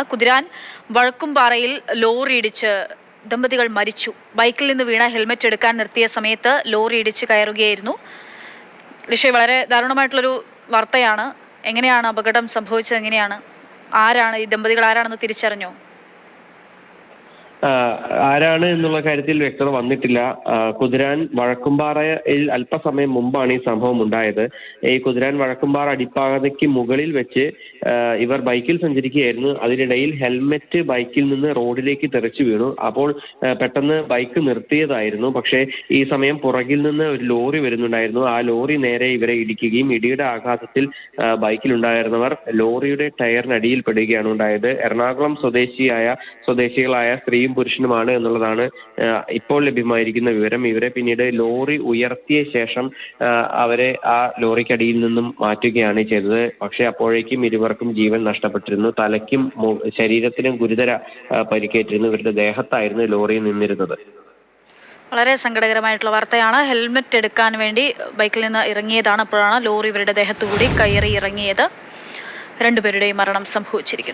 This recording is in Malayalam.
കുതിരാൻ വഴക്കുംപാറയിൽ ലോറി ഇടിച്ച് ദമ്പതികൾ മരിച്ചു. ബൈക്കിൽ നിന്ന് വീണ ഹെൽമെറ്റ് എടുക്കാൻ നിർത്തിയ സമയത്ത് ലോറി ഇടിച്ച് കയറുകയായിരുന്നു. ഋഷി വളരെ ദാരുണമായിട്ടുള്ളൊരു വാർത്തയാണ്. എങ്ങനെയാണ് അപകടം സംഭവിച്ചത്? എങ്ങനെയാണ്? ആരാണ് ഈ ദമ്പതികൾ? ആരാണെന്ന് തിരിച്ചറിഞ്ഞോ? ആരാണ് എന്നുള്ള കാര്യത്തിൽ വ്യക്തത വന്നിട്ടില്ല. കുതിരാൻ വഴക്കുംപാറയിൽ അല്പസമയം മുമ്പാണ് ഈ സംഭവം ഉണ്ടായത്. ഈ കുതിരാൻ വഴക്കുംപാറ അടിപ്പാതയ്ക്ക് മുകളിൽ വെച്ച് ഇവർ ബൈക്കിൽ സഞ്ചരിക്കുകയായിരുന്നു. അതിനിടയിൽ ഹെൽമെറ്റ് ബൈക്കിൽ നിന്ന് റോഡിലേക്ക് തെറിച്ചു വീണു. അപ്പോൾ പെട്ടെന്ന് ബൈക്ക് നിർത്തിയതായിരുന്നു. പക്ഷേ ഈ സമയം പുറകിൽ നിന്ന് ഒരു ലോറി വരുന്നുണ്ടായിരുന്നു. ആ ലോറി നേരെ ഇവരെ ഇടിക്കുകയും ഇടിയുടെ ആഘാതത്തിൽ ബൈക്കിൽ ഉണ്ടായിരുന്നവർ ലോറിയുടെ ടയറിനടിയിൽ പെടുകയാണ് ഉണ്ടായത്. എറണാകുളം സ്വദേശിയായ സ്വദേശികളായ സ്ത്രീയും പുരുഷനുമാണ് എന്നുള്ളതാണ് ഇപ്പോൾ ലഭ്യമായിരിക്കുന്ന വിവരം. ഇവരെ പിന്നീട് ലോറി ഉയർത്തിയ ശേഷം അവരെ ആ ലോറിക്കടിയിൽ നിന്നും മാറ്റുകയാണ് ചെയ്തത്. പക്ഷേ അപ്പോഴേക്കും ഇരുവർക്കും ജീവൻ നഷ്ടപ്പെട്ടിരുന്നു. തലയ്ക്കും ശരീരത്തിനും ഗുരുതര പരിക്കേറ്റിരുന്നു. ഇവരുടെ ദേഹത്തായിരുന്നു ലോറി നിന്നിരുന്നത്. വളരെ സങ്കടകരമായിട്ടുള്ള വാർത്തയാണ്. ഹെൽമെറ്റ് എടുക്കാൻ വേണ്ടി ബൈക്കിൽ നിന്ന് ഇറങ്ങിയതാണ് അപ്പോഴാണ് ലോറി ഇവരുടെ ദേഹത്തുകൂടി കയറി ഇറങ്ങിയത്. രണ്ടുപേരുടെയും മരണം സംഭവിച്ചിരിക്കുന്നു.